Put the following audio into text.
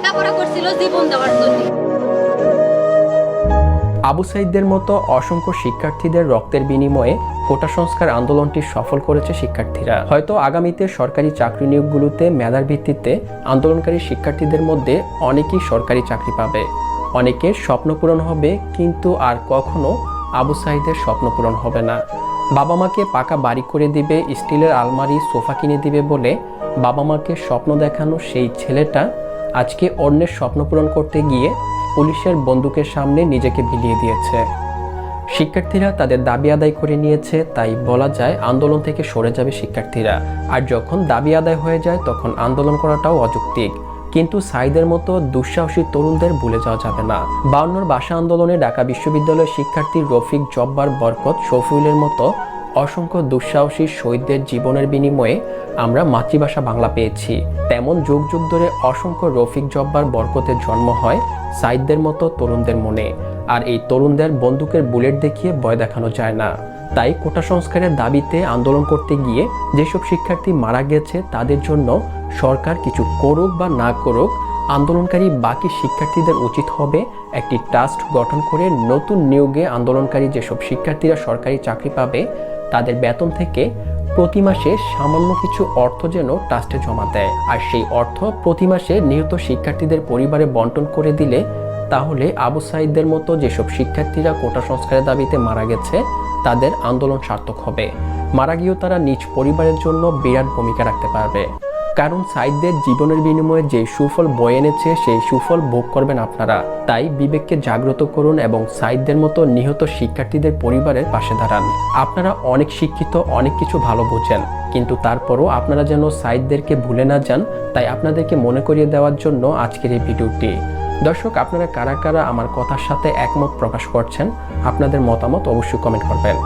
লেখাপড়া করছিল জীবন দেওয়ার জন্য। আবু সাইদদের মতো অসংখ্য শিক্ষার্থীদের রক্তের বিনিময়ে কোটা সংস্কার আন্দোলনটি সফল করেছে শিক্ষার্থীরা। হয়তো আগামীতে সরকারি চাকরি নিয়োগগুলোতে মেধার ভিত্তিতে আন্দোলনকারী শিক্ষার্থীদের মধ্যে অনেকেই সরকারি চাকরি পাবে। অনেকের স্বপ্ন পূরণ হবে, কিন্তু আর কখনো আবু সাইদের স্বপ্ন পূরণ হবে না। বাবা মাকে পাকা বাড়ি করে দিবে, স্টিলের আলমারি, সোফা কিনে দিবে বলে বাবা মাকে স্বপ্ন দেখানো সেই ছেলেটা আজকে অন্যের স্বপ্ন পূরণ করতে গিয়ে পুলিশের বন্দুকের সামনে নিজেকে বিলিয়ে দিয়েছে। শিক্ষার্থীরা তাদের দাবি আদায় করে নিয়েছে, তাই বলা যায় আন্দোলন থেকে সরে যাবে শিক্ষার্থীরা। আর যখন দাবি আদায় হয়ে যায়, তখন আন্দোলন করাটাও অযৌক্তিক। কিন্তু সাইদের মতো দুঃসাহসী তরুণদের ভুলে যাওয়া যাবে না। বাউন্নর ভাষা আন্দোলনে ঢাকা বিশ্ববিদ্যালয়ের শিক্ষার্থী রফিক জব্বার বরকত শফিউলের মতো অসংখ্য দুঃসাহসী শহীদদের জীবনের বিনিময়ে আমরা মাতৃভাষা বাংলা পেয়েছি। তেমন যুগ যুগ ধরে অসংখ্য রফিক জব্বার বরকতের জন্ম হয় সাইদদের মতো তরুণদের মনে। আর এই তরুণদের বন্দুকের বুলেট দেখিয়ে ভয় দেখানো যায় না। তাই কোটা সংস্কারের দাবিতে আন্দোলন করতে গিয়ে যেসব শিক্ষার্থী মারা গেছে, তাদের জন্য সরকার কিছু করুক বা না করুক, আন্দোলনকারী বাকি শিক্ষার্থীদের উচিত হবে একটি ট্রাস্ট গঠন করে নতুন নিয়োগে আন্দোলনকারী যেসব শিক্ষার্থীরা সরকারি চাকরি পাবে তাদের বেতন থেকে প্রতি মাসে সামান্য কিছু অর্থ যেন ট্রাস্টে জমা দেয়। আর সেই অর্থ প্রতি মাসে নিহত শিক্ষার্থীদের পরিবারে বন্টন করে দিলে তাহলে আবু সাইদদের মতো যেসব শিক্ষার্থীরা কোটা সংস্কারের দাবিতে মারা গেছে, তাদের আন্দোলন সার্থক হবে। মারা গিয়েও তারা নিজ পরিবারের জন্য বিরাট ভূমিকা রাখতে পারবে। কারণ সাইদদের জীবনের বিনিময়ে যে সুফল বয়ে এনেছে, সেই সুফল ভোগ করবেন আপনারা। তাই বিবেককে জাগ্রত করুন এবং সাইদদের মতো নিহত শিক্ষার্থীদের পরিবারের পাশে দাঁড়ান। আপনারা অনেক শিক্ষিত, অনেক কিছু ভালো বোঝেন, কিন্তু তারপরও আপনারা যেন সাইদদেরকে ভুলে না যান, তাই আপনাদেরকে মনে করিয়ে দেওয়ার জন্য আজকের এই ভিডিওটি। দর্শক, আপনারা কারা কারা আমার কথার সাথে একমত প্রকাশ করছেন? আপনাদের মতামত অবশ্যই কমেন্ট করবেন।